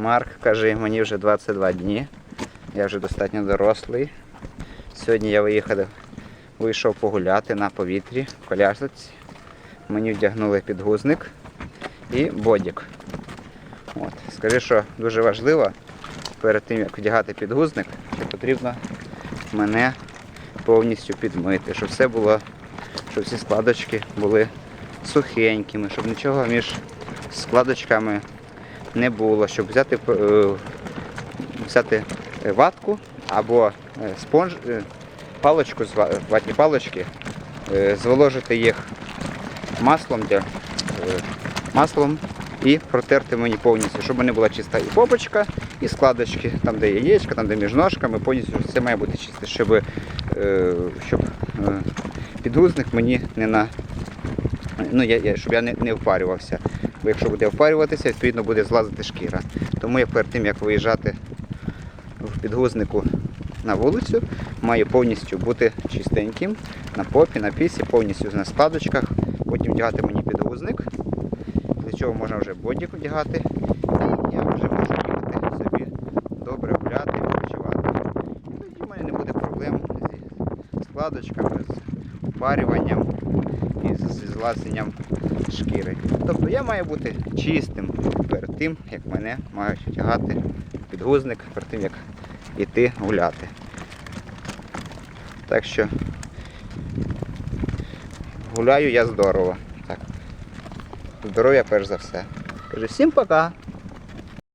Марк каже, мені вже 22 дні. Я вже достатньо дорослий. Сьогодні я виїхав, вийшов погуляти на повітрі в колясочці. Мені вдягнули підгузник і бодік. От. Скажи, що дуже важливо перед тим, як вдягати підгузник, що потрібно мене повністю підмити, щоб все було, щоб всі складочки були сухенькими, щоб нічого між складочками не було, щоб взяти, е, взяти ватку або е, спонж, е, паличку з ватні палички, е, зволожити їх маслом, для, е, маслом і протерти мені повністю, щоб мене була чиста і попочка, і складочки, там де яєчка, там де між ножками, повністю все має бути чисте, щоб, е, щоб е, підгузник мені не на. Ну, я, я, щоб я не, не впарювався. Бо якщо буде впарюватися, відповідно буде злазити шкіра. Тому я перед тим, як виїжджати в підгузнику на вулицю, маю повністю бути чистеньким на попі, на пісі, повністю на складочках. Потім вдягати мені підгузник. Для чого можна вже бодік одягати. І я вже можу собі добре гуляти, відпочивати. Тоді в мене не буде проблем зі складочками, з упарюванням і злазенням шкіри. Тобто я маю бути чистим перед тим, як мене мають одягати підгузник, перед тим, як йти гуляти. Так що гуляю я здорово. Так. Здоров'я перш за все. Кажу, всім пока.